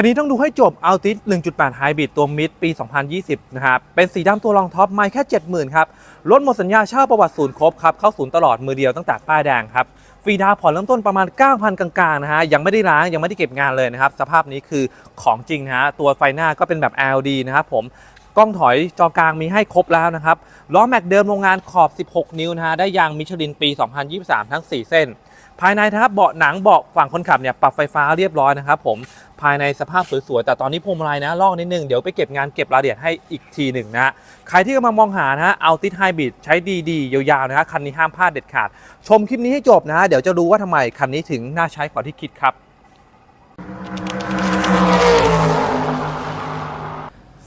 คันนี้ต้องดูให้จบ Altis 1.8 Hybrid ตัวมิดปี 2020 นะครับ เป็นสีดำตัวรองท็อปไม่แค่ 70,000 ครับ รถหมดสัญญาเช่าประวัติศูนย์ครบครับ เข้าศูนย์ตลอดมือเดียวตั้งแต่ป้ายแดงครับ ฟรีดาวผ่อนเริ่มต้นประมาณ 9,000 กลางๆ นะฮะ ยังไม่ได้ล้าง ยังไม่ได้เก็บงานเลยนะครับ สภาพนี้คือของจริงนะฮะ ตัวไฟหน้าก็เป็นแบบ LED นะครับผมกล้องถอยจอกลางมีให้ครบแล้วนะครับล้อแม็กเดิมโรงงานขอบ 16 นิ้วนะฮะ ได้ยางมิชลินปี 2023 ทั้ง 4 เส้น ภายในนะครับเบาะหนังเบาะฝั่งคนขับเนี่ยปรับไฟฟ้าเรียบร้อยนะครับผมภายในสภาพสวยๆแต่ตอนนี้พวงมาลัยนะลอกนิดนึงเดี๋ยวไปเก็บงานเก็บรายละเอียดให้อีกทีหนึ่งนะใครที่กำลังมองหานะเอาติดไฮบริดใช้ดีๆ ยาวๆนะฮะคันนี้ห้ามพลาดเด็ดขาด ชมคลิปนี้ให้จบนะ เดี๋ยวจะรู้ว่าทำไมคันนี้ถึงน่าใช้กว่าที่คิดครับ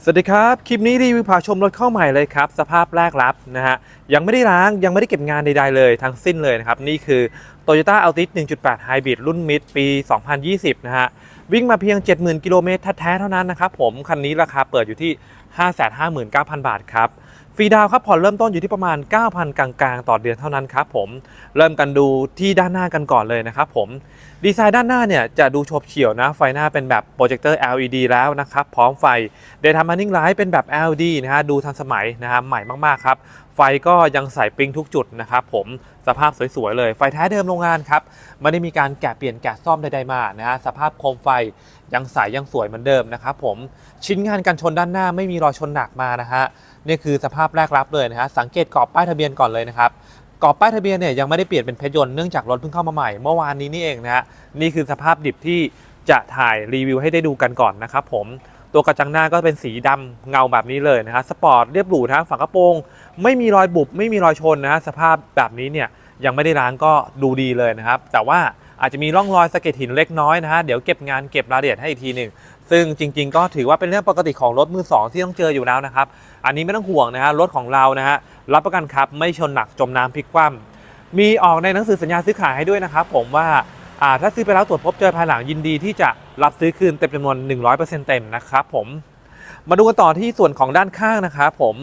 สวัสดีครับ คลิปนี้รีวิวพาชมรถเข้าใหม่เลยครับ สภาพแรกรับนะฮะ ยังไม่ได้ล้างยังไม่ได้เก็บงานใดๆเลยทั้งสิ้นเลยนะครับ นี่คือ Toyota Altis 1.8 Hybrid รุ่นมิดปี 2020 นะฮะ วิ่งมาเพียง 70,000 กิโลเมตรแท้ๆเท่านั้นนะครับผม คันนี้ราคาเปิดอยู่ที่ 559,000 บาทครับ ฟรีดาวครับผ่อนเริ่มต้นอยู่ที่ประมาณ 9,000 กลางๆ ต่อเดือนเท่านั้นครับผมเริ่มกันดูที่ด้านหน้ากันก่อนเลยนะครับผมดีไซน์ด้านหน้าเนี่ยจะดูโฉบเฉี่ยวนะ ไฟหน้าเป็นแบบโปรเจคเตอร์ LED แล้วนะครับ พร้อมไฟ Daytime Running Light เป็นแบบ LED นะฮะดูทันสมัยนะฮะใหม่มากๆครับ ไฟก็ยังใส่ปริงทุกจุดนะครับผมสภาพสวยๆเลย ไฟแท้เดิมโรงงานครับไม่ได้มีการแกะเปลี่ยนแกะซ่อมใดๆมานะฮะสภาพโคมไฟยังใสยังสวยเหมือนเดิมนะครับผมชิ้นงานกันชนด้านหน้าไม่มีรอยชนหนักมานะฮะนี่คือสภาพแรกรับเลยนะฮะสังเกตกรอบป้ายทะเบียนก่อนเลยนะครับกรอบป้ายทะเบียนเนี่ยยังไม่ได้เปลี่ยนเป็นเพชรยนต์เนื่องจากรถเพิ่งเข้ามาใหม่เมื่อวานนี้นี่เองนะฮะนี่คือสภาพดิบที่จะถ่ายรีวิวให้ได้ดูกันก่อนนะครับผม ตัวกระจังหน้าก็เป็นสีดำเงาแบบนี้เลยนะฮะสปอร์ตเรียบหรูนะฝากระโปรง ไม่มีรอยบุบไม่มีรอยชนนะฮะสภาพแบบนี้เนี่ยยังไม่ได้ล้างก็ดูดีเลยนะครับ แต่ว่าอาจจะมีร่องรอยสะเก็ดหินเล็กน้อยนะฮะเดี๋ยวเก็บงานเก็บรายละเอียดให้อีกทีหนึ่งซึ่งจริง ๆ ก็ถือว่าเป็นเรื่องปกติของรถมือสองที่ต้องเจออยู่แล้วนะครับ อันนี้ไม่ต้องห่วงนะฮะรถของเรานะฮะรับประกันครับไม่ชนหนักจมน้ำพลิกคว่ำมีออกในหนังสือสัญญาซื้อขายให้ด้วยนะครับ ผมว่า ถ้าซื้อไปแล้วตรวจพบเจอภายหลังยินดีที่จะรับซื้อคืนเต็มจำนวน 100%เต็มนะครับผมมาดูกันต่อที่ส่วนของด้านข้างนะครับผม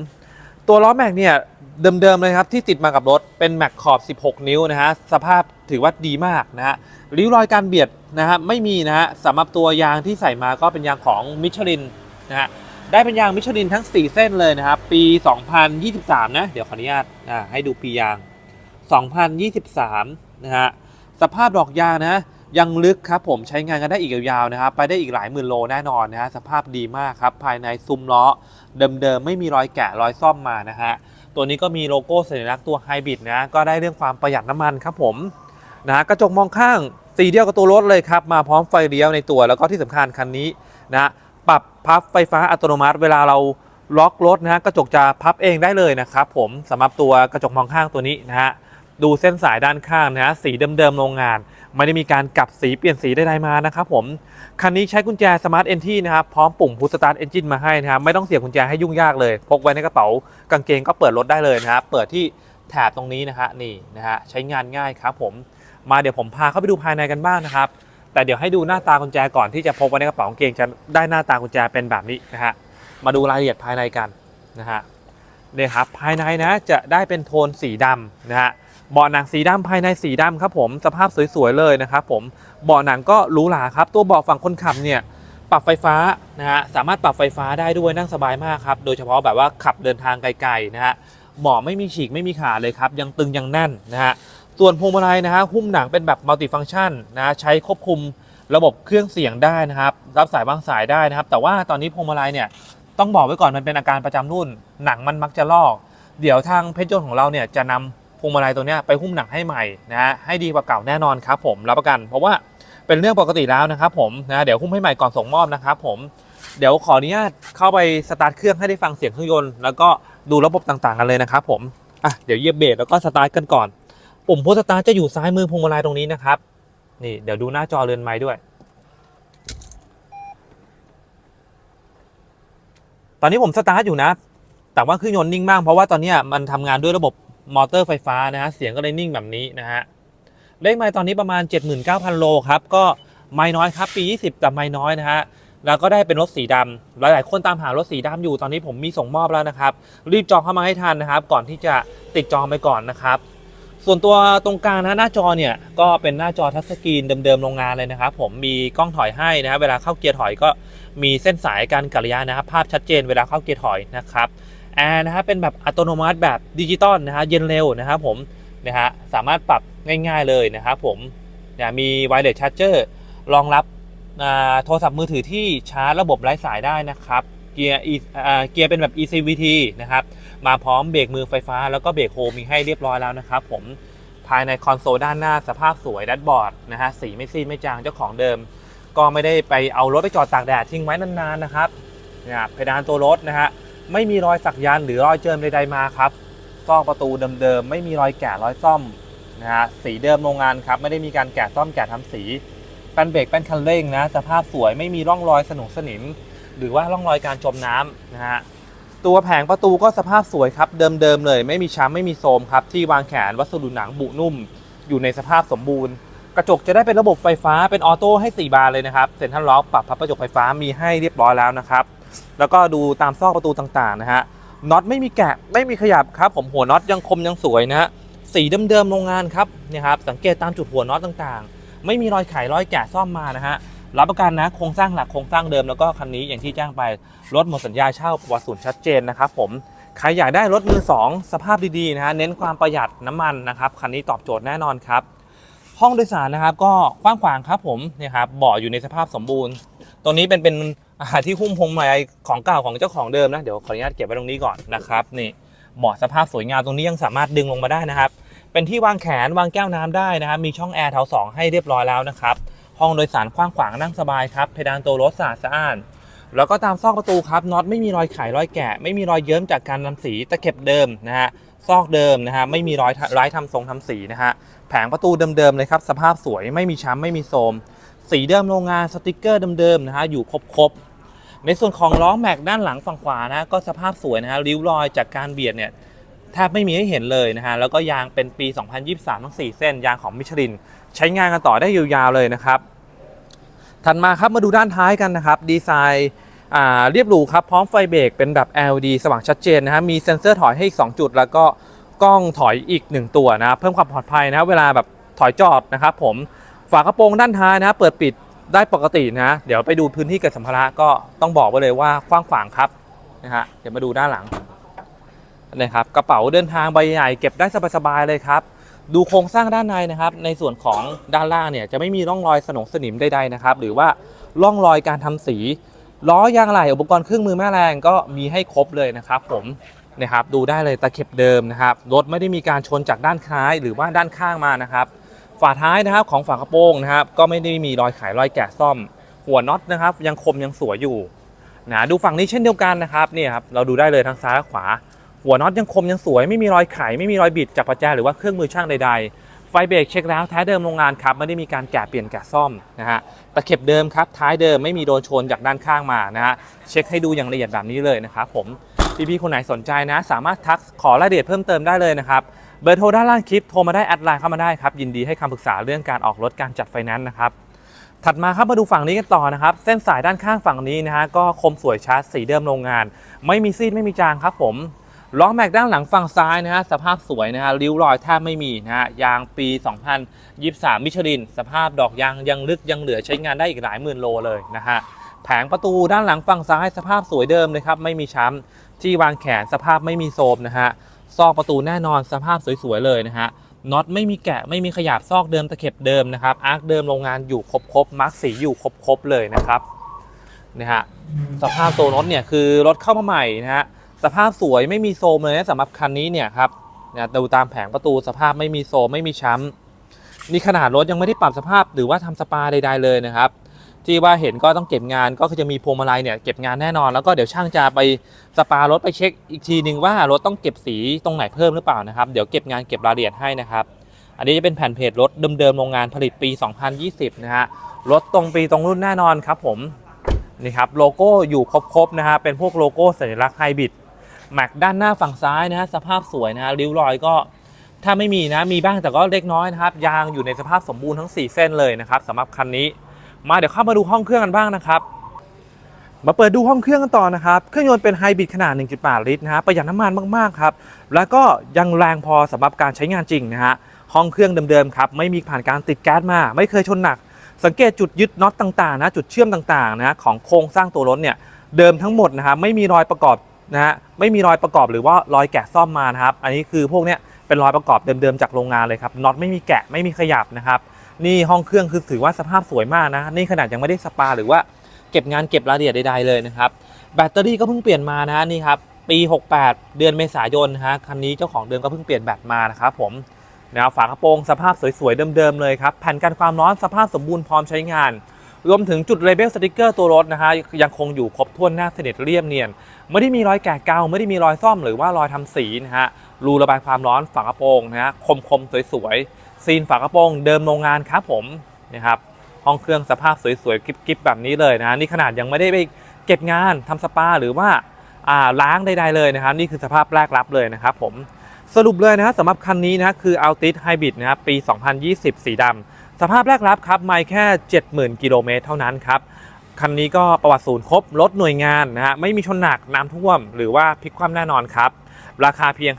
ตัวล้อแม็กเนี่ยเดิมๆเลยครับที่ติดมากับรถเป็นแม็กขอบ 16 นิ้วนะฮะสภาพถือว่าดีมากนะฮะริ้วรอยการเบียดนะฮะไม่มีนะฮะสำหรับตัวยางที่ใส่มาก็เป็นยางของมิชลินนะฮะได้เป็นยางมิชลินทั้ง 4 เส้นเลยนะครับปี 2023 นะ เดี๋ยวขออนุญาตอ่าให้ดูปียาง 2023 นะฮะ สภาพดอกยางนะยังลึกครับผมใช้งานกันได้อีกยาวๆนะครับไปได้อีกหลายหมื่นโลแน่นอนนะฮะสภาพดีมากครับภายในซุ้มล้อเดิมๆไม่มีรอยแกะรอยซ่อมมานะฮะตัวนี้ก็มีโลโก้สัญลักษณ์ตัวไฮบริดนะก็ได้เรื่องความประหยัดน้ำมันครับผมนะฮะกระจกมองข้างสีเดียวกับตัวรถเลยครับมาพร้อมไฟเลี้ยวในตัวแล้วก็ที่สำคัญคันนี้นะฮะปรับพับไฟฟ้าอัตโนมัติ เวลาเราล็อกรถนะฮะกระจกจะพับเองได้เลยนะครับผมสำหรับตัวกระจกมองข้างตัวนี้นะฮะ ดูเส้นสายด้านข้างนะฮะสีเดิมๆโรงงาน ไม่ได้มีการกลับสีเปลี่ยนสีใดๆมานะครับผม คันนี้ใช้กุญแจสมาร์ทเอนทีนะครับพร้อมปุ่มพุชสตาร์ทเอนจินมาให้นะครับไม่ต้องเสียบกุญแจให้ยุ่งยากเลยพกไว้ในกระเป๋ากางเกงก็เปิดรถได้เลยนะครับเปิดที่แถบตรงนี้นะฮะนี่นะฮะใช้งานง่ายครับผมมาเดี๋ยวผมพาเข้าไปดูภายในกันบ้างนะครับ แต่เดี๋ยวให้ดูหน้าตากุญแจก่อนที่จะพกไว้ในกระเป๋ากางเกงจะได้หน้าตากุญแจเป็นแบบนี้นะฮะมาดูรายละเอียดภายในกันนะฮะเนี่ยครับภายในนะจะได้เป็นโทนสีดำนะฮะ เบาะหนังสีดำภายในสีดำครับผมสภาพสวยๆเลยนะครับผมเบาะหนังก็หรูหราครับ ตัวเบาะฝั่งคนขับเนี่ยปรับไฟฟ้านะฮะสามารถปรับไฟฟ้าได้ด้วยนั่งสบายมากครับ โดยเฉพาะแบบว่าขับเดินทางไกลๆนะฮะเบาะไม่มีฉีกไม่มีขาดเลยครับ ยังตึงยังแน่นนะฮะส่วนพวงมาลัยนะฮะหุ้มหนังเป็นแบบมัลติฟังชันนะฮะใช้ควบคุมระบบเครื่องเสียงได้นะครับ รับสายวางสายได้นะครับ แต่ว่าตอนนี้พวงมาลัยเนี่ยต้องบอกไว้ก่อนมันเป็นอาการประจำรุ่น หนังมันมักจะลอก เดี๋ยวทางเพชรยนต์ของเราเนี่ยจะนำ พวงมาลัยตัวนี้ไปหุ้มหนังให้ใหม่นะฮะให้ดีกว่าเก่าแน่นอนครับผมรับประกัน เพราะว่าเป็นเรื่องปกติแล้วนะครับผมนะเดี๋ยวหุ้มให้ใหม่ก่อนส่งมอบนะครับผมเดี๋ยวขออนุญาตเข้าไปสตาร์ทเครื่องให้ได้ฟังเสียงเครื่องยนต์แล้วก็ดูระบบต่างๆกันเลยนะครับผมอะเดี๋ยวเยียบเบรกแล้วก็สตาร์ทกันก่อน ปุ่มพุชสตาร์ทจะอยู่ซ้ายมือพวงมาลัยตรงนี้นะครับนี่เดี๋ยวดูหน้าจอเรือนไม้ด้วย ตอนนี้ผมสตาร์ทอยู่นะ แต่ว่าเครื่องยนต์นิ่งมากเพราะว่าตอนนี้มันทำงานด้วยระบบ มอเตอร์ไฟฟ้านะฮะเสียงก็เลยนิ่งแบบนี้นะฮะเลขไมล์ตอนนี้ประมาณ 79,000 โลครับก็ไม่น้อยครับปี 20แต่ไม่น้อยนะฮะแล้วก็ได้เป็นรถสีดำหลายๆ คนตามหารถสีดำอยู่ตอนนี้ผมมีส่งมอบแล้วนะครับ รีบจองเข้ามาให้ทันนะครับ ก่อนที่จะติดจองไปก่อนนะครับ ส่วนตัวตรงกลางนะหน้าจอเนี่ยก็เป็นหน้าจอทัชสกรีนเดิมๆโรงงานเลยนะครับ ผมมีกล้องถอยให้นะครับเวลาเข้าเกียร์ถอยก็มีเส้นสายการกัลยานะครับ ภาพชัดเจนเวลาเข้าเกียร์ถอยนะครับ แอร์นะครับเป็นแบบอัตโนมัติแบบดิจิตอลนะฮะเย็นเร็วนะครับผมนะฮะสามารถปรับง่ายๆเลยนะครับผมเนี่ยมีไวเลสชาร์เจอร์รองรับโทรศัพท์มือถือที่ชาร์จระบบไร้สายได้นะครับเกียร์อ่าเกียร์เป็นแบบ ECVT นะครับมาพร้อมเบรกมือไฟฟ้า แล้วก็เบรกโฮมีให้เรียบร้อยแล้วนะครับผมภายในคอนโซลด้านหน้าสภาพสวยแดชบอร์ดนะฮะสีไม่ซีดไม่จางเจ้าของเดิม ก็ไม่ได้ไปเอารถไปจอดตากแดดทิ้งไว้นานๆนะครับเนี่ยเพดานตัวรถนะฮะ ไม่มีรอยสักยันหรือรอยเจิมใดๆมาครับซอกประตูเดิมๆไม่มีรอยแกะรอยซ่อมนะฮะสีเดิมโรงงานครับไม่ได้มีการแกะซ่อมแกะทำสีแป้นเบรกแป้นคันเร่งนะสภาพสวยไม่มีร่องรอยสนุกสนิม หรือว่าร่องรอยการจมน้ำนะฮะตัวแผงประตูก็สภาพสวยครับเดิมๆเลย ไม่มีช้ำไม่มีโทมครับที่วางแขนวัสดุหนังบุนุ่ม อยู่ในสภาพสมบูรณ์ กระจกจะได้เป็นระบบไฟฟ้าเป็นออโต้ให้ 4 บานเลยนะครับเซ็นทรัลล็อกปรับพับกระจกไฟฟ้ามีให้เรียบร้อยแล้วนะครับ แล้วก็ดูตามซอกประตูต่างๆนะฮะน็อตไม่มีแกะไม่มีขยับครับผมหัวน็อตยังคมยังสวยนะฮะสีเดิมๆโรงงานครับเนี่ยครับสังเกตตามจุดหัวน็อตต่างๆ ไม่มีรอยไขรอยแกะซ่อมมานะฮะรับประกันนะโครงสร้างหลักโครงสร้างเดิมแล้วก็คันนี้อย่างที่แจ้งไปรถหมดสัญญาเช่าประวัติศูนย์ชัดเจนนะครับผมใครอยากได้รถมือ 2 สภาพดีๆนะฮะเน้นความประหยัดน้ำมันนะครับคันนี้ตอบโจทย์แน่นอนครับ ห้องโดยสารนะครับก็กว้างขวางครับผมเนี่ยครับเบาะอยู่ในสภาพสมบูรณ์ตรงนี้เป็นเป็น ที่หุ้มพวงมาลัยของเก่าของเจ้าของเดิมนะ เดี๋ยวขออนุญาตเก็บไว้ตรงนี้ก่อนนะครับนี่เบาะสภาพสวยงามตรงนี้ยังสามารถดึงลงมาได้นะครับ เป็นที่วางแขนวางแก้วน้ำได้นะครับ มีช่องแอร์แถวสองให้เรียบร้อยแล้วนะครับ ห้องโดยสารกว้างขวางนั่งสบายครับ เพดานตัวรถสะอาดสะอ้าน แล้วก็ตามซอกประตูครับน็อตไม่มีรอยไขรอยแกะ ไม่มีรอยเยิ้มจากการนำสีตะเข็บเดิมนะฮะซอกเดิมนะฮะไม่มีรอยร้ายทำทรงทำสีนะฮะแผงประตูเดิมๆเลยครับสภาพสวยไม่มีช้ำไม่มีโทมสีเดิมโรงงานสติกเกอร์เดิมๆนะฮะอยู่ครบๆ ในส่วนของล้อแม็กด้านหลังฝั่งขวานะก็สภาพสวยนะฮะริ้วรอยจากการเบียดเนี่ยแทบไม่มีให้เห็นเลยนะฮะแล้วก็ยางเป็นปี 2023 ทั้ง 4 เส้นยางของมิชลิน ใช้งานกันต่อได้ยาวๆเลยนะครับถัดมาครับมาดูด้านท้ายกันนะครับ ดีไซน์เรียบหรูครับ พร้อมไฟเบรกเป็นแบบ LED สว่างชัดเจนนะฮะมีเซ็นเซอร์ถอยให้อีก 2 จุด แล้วก็กล้องถอยอีก 1 ตัวนะเพิ่มความปลอดภัยนะเวลาแบบถอยจอดนะครับผมฝากระโปรงด้านท้ายนะเปิดปิด ได้ปกตินะ เดี๋ยวไปดูพื้นที่เก็บสัมภาระก็ต้องบอกไว้เลยว่ากว้างขวางครับนะฮะเดี๋ยวมาดูด้านหลังนะครับกระเป๋าเดินทางใบใหญ่เก็บได้สบายๆเลยครับดูโครงสร้างด้านในนะครับ ในส่วนของด้านล่างเนี่ยจะไม่มีร่องรอยสนองสนิมใดๆนะครับ หรือว่าร่องรอยการทำสี ล้อยางอะไหล่อุปกรณ์เครื่องมือแม่แรงก็มีให้ครบเลยนะครับผมนะครับดูได้เลยตะเข็บเดิมนะครับรถไม่ได้มีการชนจากด้านท้ายหรือว่าด้านข้างมานะครับ ฝาท้ายนะครับของฝากระโปรงนะครับก็ไม่ได้มีรอยไขรอยแกะซ่อม หัวน็อตนะครับ ยังคมยังสวยอยู่นะดูฝั่งนี้เช่นเดียวกันนะครับนี่ครับเราดูได้เลยทั้งซ้ายและขวา หัวน็อตยังคมยังสวย ไม่มีรอยไขไม่มีรอยบิดจากประแจหรือว่าเครื่องมือช่างใด ๆ ไฟเบรกเช็คแล้วแท้เดิมโรงงานครับไม่ได้มีการแกะเปลี่ยนแกะซ่อมนะฮะตะเข็บเดิมครับท้ายเดิมไม่มีโดนชนจากด้านข้างมานะฮะเช็คให้ดูอย่างละเอียดแบบนี้เลยนะครับผมพี่ๆคนไหนสนใจนะ สามารถทักขอรายละเอียดเพิ่มเติมได้เลยนะครับ เบอร์โทรด้านล่างคลิปโทรมาได้แอดไลน์เข้ามาได้ครับยินดีให้คำปรึกษาเรื่องการออกรถการจัดไฟแนนซ์นะครับถัดมาครับมาดูฝั่งนี้กันต่อนะครับ เส้นสายด้านข้างฝั่งนี้นะฮะก็คมสวยชัดสีเดิมโรงงาน ไม่มีซีดไม่มีจางครับผมล้อแม็กด้านหลังฝั่งซ้ายนะฮะสภาพสวยนะฮะริ้วรอยแทบไม่มีนะฮะยางปี 2023 มิชลิน สภาพดอกยางยังลึกยังเหลือใช้งานได้อีกหลายหมื่นโลเลยนะฮะแผงประตูด้านหลังฝั่งซ้ายสภาพสวยเดิมเลยครับไม่มีช้ำที่วางแขนสภาพไม่มีโทมนะฮะ ซอกประตูแน่นอนสภาพสวยๆเลยนะฮะน็อตไม่มีแกะไม่มีขยับซอกเดิมตะเข็บเดิมนะครับอาร์คเดิมโรงงานอยู่ครบๆมาร์กสีอยู่ครบๆเลยนะครับนะฮะสภาพตัวรถเนี่ยคือรถเข้ามาใหม่นะฮะสภาพสวยไม่มีโซมเลยนะสำหรับคันนี้เนี่ยครับนะดูตามแผงประตูสภาพไม่มีโซมไม่มีช้ำนี่ขนาดรถยังไม่ได้ปรับสภาพหรือว่าทำสปาใดๆเลยนะครับ ที่ว่าเห็นก็ต้องเก็บงานก็คือจะมีพวงมาลัยเนี่ยเก็บงานแน่นอนแล้วก็เดี๋ยวช่างจะไปสปารถไปเช็คอีกทีหนึ่งว่ารถต้องเก็บสีตรงไหนเพิ่มหรือเปล่านะครับเดี๋ยวเก็บงานเก็บรายละเอียดให้นะครับอันนี้จะเป็นแผ่นเพจรถเดิมๆโรงงานผลิตปี 2020 นะฮะรถตรงปีตรงรุ่นแน่นอนครับผมนี่ครับโลโก้อยู่ครบๆนะฮะเป็นพวกโลโก้สัญลักษณ์ไฮบริดแม็กด้านหน้าฝั่งซ้ายนะฮะสภาพสวยนะฮะริ้วรอยก็ถ้าไม่มีนะมีบ้างแต่ก็เล็กน้อยนะครับยางอยู่ในสภาพสมบูรณ์ทั้ง 4 เส้นเลยนะครับสำหรับคันนี้ มาเดี๋ยวเข้ามาดูห้องเครื่องกันบ้างนะครับมาเปิดดูห้องเครื่องกันต่อนะครับ เครื่องยนต์เป็นไฮบริดขนาด 1.8 ลิตรนะฮะ ประหยัดน้ำมันมากๆครับ แล้วก็ยังแรงพอสำหรับการใช้งานจริงนะฮะ ห้องเครื่องเดิมๆครับ ไม่มีผ่านการติดแก๊สมา ไม่เคยชนหนัก สังเกตจุดยึดน็อตต่างๆนะ จุดเชื่อมต่างๆนะของโครงสร้างตัวรถเนี่ย เดิมทั้งหมดนะครับไม่มีรอยประกอบนะฮะ ไม่มีรอยประกอบหรือว่ารอยแกะซ่อมมานะครับ อันนี้คือพวกเนี้ยเป็นรอยประกอบเดิมๆจากโรงงานเลยครับ น็อตไม่มีแกะ ไม่มีขยับนะครับ นี่ห้องเครื่องคือถือว่าสภาพสวยมากนะ นี่ขนาดยังไม่ได้สปาหรือว่าเก็บงานเก็บรายละเอียดใดๆเลยนะครับ แบตเตอรี่ก็เพิ่งเปลี่ยนมานะนี่ครับปี 68 เดือนเมษายนนะฮะคันนี้เจ้าของเดิมก็เพิ่งเปลี่ยนแบตมานะครับผมนะฝากระโปรงสภาพสวยๆเดิมๆเลยครับแผ่นกันความร้อนสภาพสมบูรณ์พร้อมใช้งาน รวมถึงจุดเลเบลสติกเกอร์ตัวรถนะฮะยังคงอยู่ครบถ้วนหน้าสนิทเรียบเนียน ไม่ได้มีรอยแกะเกาไม่ได้มีรอยซ่อมหรือว่ารอยทำสีนะฮะรูระบายความร้อนฝากระโปรงนะฮะคมๆสวยๆ ซีนฝากระโปรงเดิมโรงงานครับผมนะครับห้องเครื่องสภาพสวยๆกิ๊บๆแบบนี้เลยนะนี่ขนาดยังไม่ได้ไปเก็บงานทำสปาหรือว่าาล้างใดๆเลยนะครับ นี่คือสภาพแรกรับเลยนะครับผมสรุปเลยนะฮะสำหรับคันนี้นะคือ Altis Hybrid นะครับปี 2020 สีดำสภาพแรกรับครับไม่แค่ 70,000 กิโลเมตรเท่านั้นครับคันนี้ก็ประวัติศูนย์ครบรถหน่วยงานนะฮะไม่มีชนหนักน้ำท่วม หรือว่าพลิกคว่ำแน่นอนครับ ราคาเพียง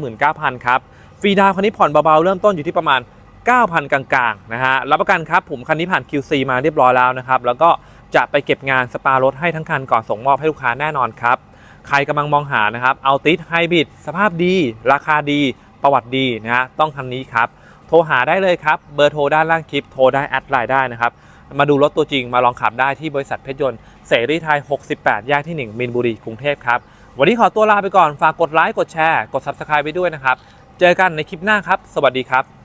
559,000 ครับ ฟรีดาวคันนี้ผ่อนเบาๆ เริ่มต้นอยู่ที่ประมาณ 9,000 กลางๆนะฮะรับประกันครับผมคันนี้ผ่าน QC มาเรียบร้อยแล้วนะครับ แล้วก็จะไปเก็บงานสปารถให้ทั้งคันก่อนส่งมอบให้ลูกค้าแน่นอนครับ ใครกำลังมองหานะครับเอาติสไฮบริดสภาพดี ราคาดี ประวัติดีนะฮะต้องคันนี้ครับ โทรหาได้เลยครับ เบอร์โทรด้านล่างคลิปโทรได้แอดไลน์ได้นะครับมาดูรถตัวจริงมาลองขับได้ที่บริษัทเพชรยนต์เสรีไทย 68 แยกที่ 1 มินบุรี กรุงเทพครับ วันนี้ขอตัวลาไปก่อน ฝากกดไลค์ กดแชร์ กด Subscribe ไปด้วยนะครับ เจอกันในคลิปหน้าครับ สวัสดีครับ